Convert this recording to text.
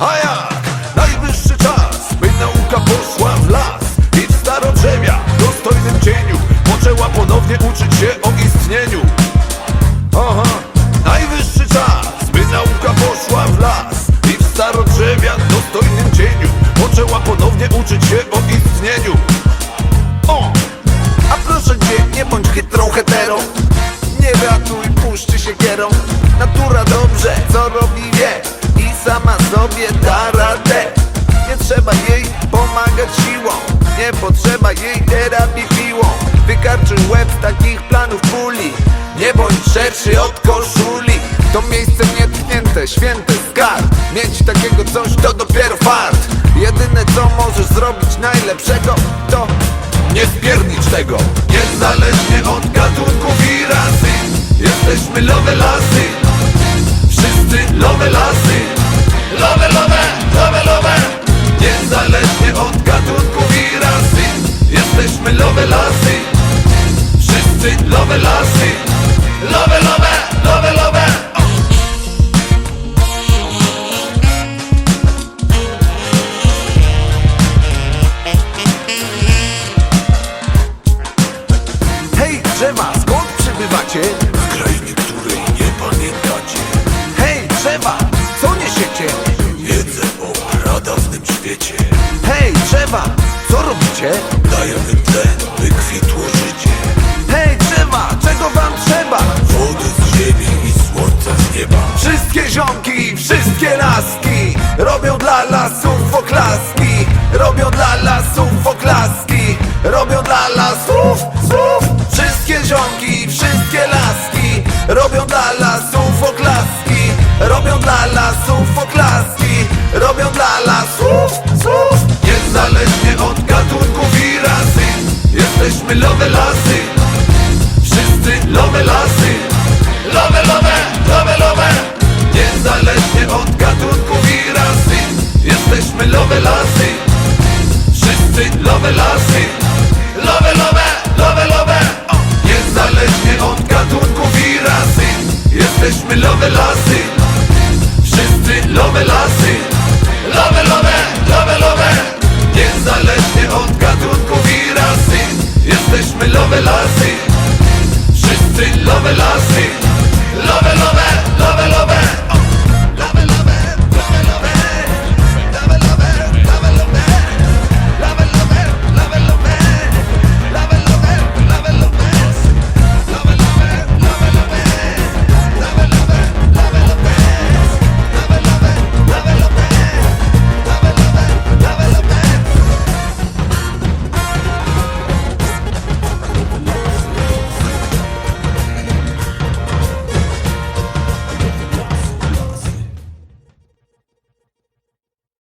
A jak? Najwyższy czas, by nauka poszła w las. I w starodrzewia, dostojnym cieniu. Poczęła ponownie uczyć się o istnieniu. Aha, najwyższy czas, by nauka poszła w las. I w starodrzewia, dostojnym cieniu. Poczęła ponownie uczyć się o istnieniu. O! A proszę cię, nie bądź chytrą hetero. Nie ratuj, puszczy się kierą Natura dobrze, co robi wie sobie da radę. Nie trzeba jej pomagać siłą Nie potrzeba jej terapii piłą. Wykarczy łeb takich planów puli Nie bądź szerszy od koszuli. To miejsce nietknięte, święty skarb. Mieć takiego coś to dopiero fart. Jedyne co możesz zrobić najlepszego to nie spiernicz tego. Niezależnie od gatunków i rasy Jesteśmy lowe lasy. Wszyscy lowe lasy Lowe, lowe, lowe, lowe Niezależnie od gatunków i rasy Jesteśmy lowe lasy Wszyscy lowe lasy lowe o. Hej drzewa, skąd przybywacie? Robicie? Dajemy tlen, by kwitło życie. Hej drzewa, czego wam trzeba? Wody z ziemi i słońca z nieba. Wszystkie ziomki, wszystkie laski Robią dla lasów oklaski. Robią dla lasów oklaski. Robią dla lasów, słów. Wszystkie ziomki, wszystkie laski Robią dla lasów Jesteśmy lowe lasy. Wszyscy lowe lasy. Lowe, lowe, lowe, lowe Niezależnie od gatunków i rasy. Jesteśmy lowe lasy. Wszyscy lowe lasy. Lowe, lowe,